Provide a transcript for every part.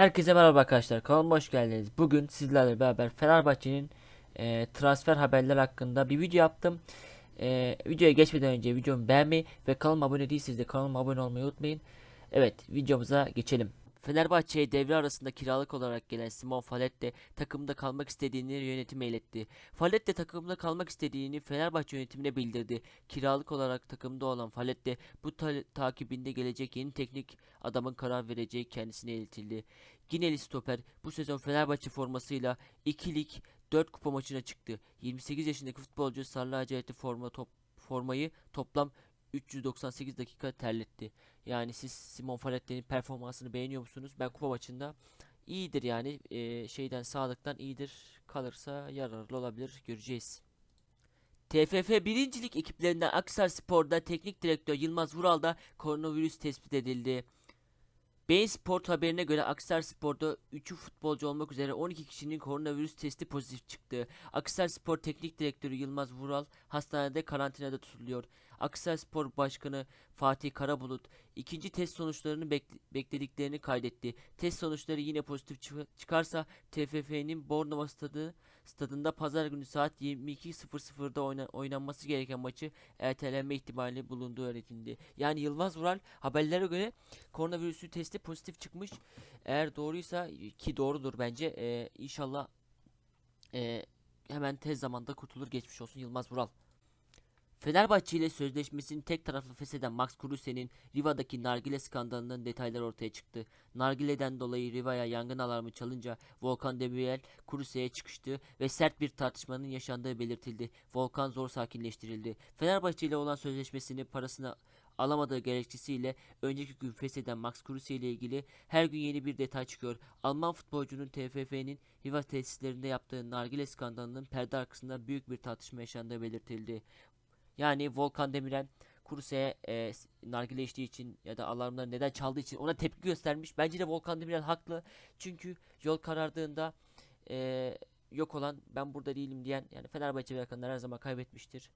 Herkese merhaba arkadaşlar. Kanalıma hoş geldiniz. Bugün sizlerle beraber Fenerbahçe'nin e, transfer haberler hakkında bir video yaptım. E, videoya geçmeden önce videomu beğenmeyi ve kanalıma abone değilseniz de kanalıma abone olmayı unutmayın. Evet, videomuza geçelim. Fenerbahçe'ye devre arasında kiralık olarak gelen Simon Falette takımda kalmak istediğini yönetime iletti. Falette takımda kalmak istediğini Fenerbahçe yönetimine bildirdi. Kiralık olarak takımda olan Falette bu ta- takibinde gelecek yeni teknik adamın karar vereceği kendisine iletildi. Gineli stoper bu sezon Fenerbahçe formasıyla 2 lig 4 kupa maçına çıktı. 28 yaşındaki futbolcu sarı lacivertli forma top, formayı toplam 398 dakika terletti. Yani siz Simon Faletti'nin performansını beğeniyor musunuz? Ben kupa maçında iyidir yani Eee, şeyden sağlıktan iyidir. Kalırsa yararlı olabilir. Göreceğiz. TFF birincilik ekiplerinden Akhisarspor'da teknik direktör Yılmaz Vural'da koronavirüs tespit edildi. Bein Sport haberine göre Akhisarspor'da 3'ü futbolcu olmak üzere 12 kişinin koronavirüs testi pozitif çıktı. Akhisarspor Teknik Direktörü Yılmaz Vural hastanede karantinada tutuluyor. Akhisarspor Başkanı Fatih Karabulut ikinci test sonuçlarını bekle- beklediklerini kaydetti. Test sonuçları yine pozitif çı- çıkarsa TFF'nin Bornova stadı stadında pazar günü saat 22.00'da oyna- oynanması gereken maçı ertelenme ihtimali bulunduğu öğretildi. Yani Yılmaz Vural haberlere göre koronavirüsü testi pozitif çıkmış. Eğer doğruysa ki doğrudur bence e, inşallah e, hemen tez zamanda kurtulur geçmiş olsun Yılmaz Vural. Fenerbahçe ile sözleşmesini tek taraflı fesheden Max Kruse'nin Riva'daki nargile skandalının detayları ortaya çıktı. Nargileden dolayı Riva'ya yangın alarmı çalınca Volkan Demirel Kruse'ye çıkıştı ve sert bir tartışmanın yaşandığı belirtildi. Volkan zor sakinleştirildi. Fenerbahçe ile olan sözleşmesini parasını alamadığı gerekçesiyle önceki gün fesheden Max Kruse ile ilgili her gün yeni bir detay çıkıyor. Alman futbolcunun TFF'nin Riva tesislerinde yaptığı nargile skandalının perde arkasında büyük bir tartışma yaşandığı belirtildi. Yani Volkan Demirel Kruse'ye e, nargile içtiği için ya da alarmları neden çaldığı için ona tepki göstermiş. Bence de Volkan Demirel haklı. Çünkü yol karardığında e, yok olan ben burada değilim diyen yani Fenerbahçe yakınlar her zaman kaybetmiştir.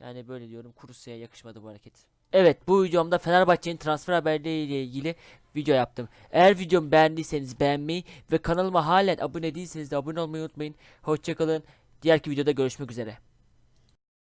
Yani böyle diyorum Kruse'ye yakışmadı bu hareket. Evet bu videomda Fenerbahçe'nin transfer haberleriyle ilgili video yaptım. Eğer videomu beğendiyseniz beğenmeyi ve kanalıma halen abone değilseniz de abone olmayı unutmayın. Hoşçakalın. Diğerki videoda görüşmek üzere.